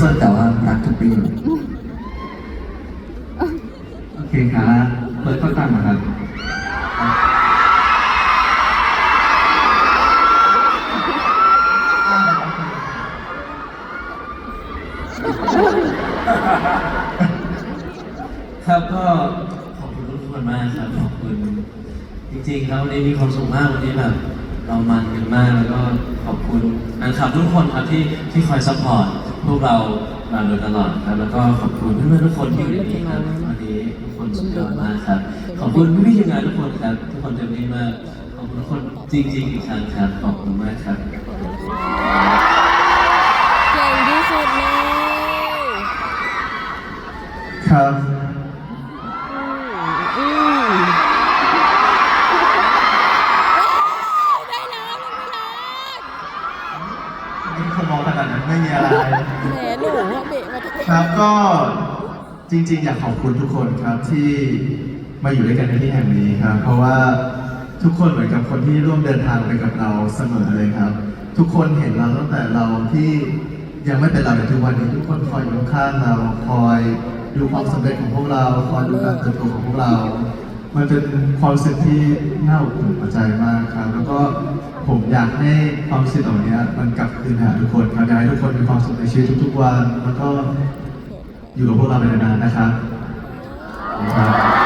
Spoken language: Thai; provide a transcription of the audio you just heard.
สั้นแต่ว่ารักทุกปีโอเคครับเปิดข้อตั้งนะครับครับก็ขอบคุณทุกคนมากครับขอบคุณจริงๆครับวันนี้มีความสุขมากวันนี้แบบเรามันกันมากแล้วก็ขอบคุณแฟนคลับทุกคนครับที่ที่คอยซัพพอร์ต พวกเรามาโดยตลอดครับ แล้วก็ขอบคุณเพื่อนๆทุกคนที่อยู่ในนี้ครับวันนี้ทุกคนสุดยอดมากครับ ขอบคุณพี่ๆทีมงานทุกคนครับ ทุกคนเต็มที่มากขอบคุณทุกคนจริงๆอีกครั้งครับขอบคุณมากครับเก่งที่สุดเลยครับ อืมได้แล้ว ได้แล้วนี่คนมองขนาดนั้นไม่มีอะไร แหมหนูว่าเบะมาทุกครับก็จริงๆ อยากขอบคุณทุกคนครับที่มาอยู่ด้วยกันในที่แห่งนี้ครับ เพราะว่าทุกคนเหมือนกับคนที่ร่วมเดินทางไปกับเราเสมอเลยครับ ทุกคนเห็นเราตั้งแต่เราที่ยังไม่เป็นเราในทุกวันนี้ ทุกคนคอยอยู่ข้างเราคอยดูความสำเร็จของพวกเรา คอยดูการเติบโตของพวกเรา มันเป็นความรู้สึกที่น่าอบอุ่นหัวใจมากครับ แล้วก็ผมอยากให้ความรู้สึกเหล่านี้มันกลับคืนหาทุกคนครับอยากให้ทุกคนมีความสุขในชีวิตทุกๆวัน แล้วก็อยู่กับพวกเราไปนานๆนะครับขอบคุณครับ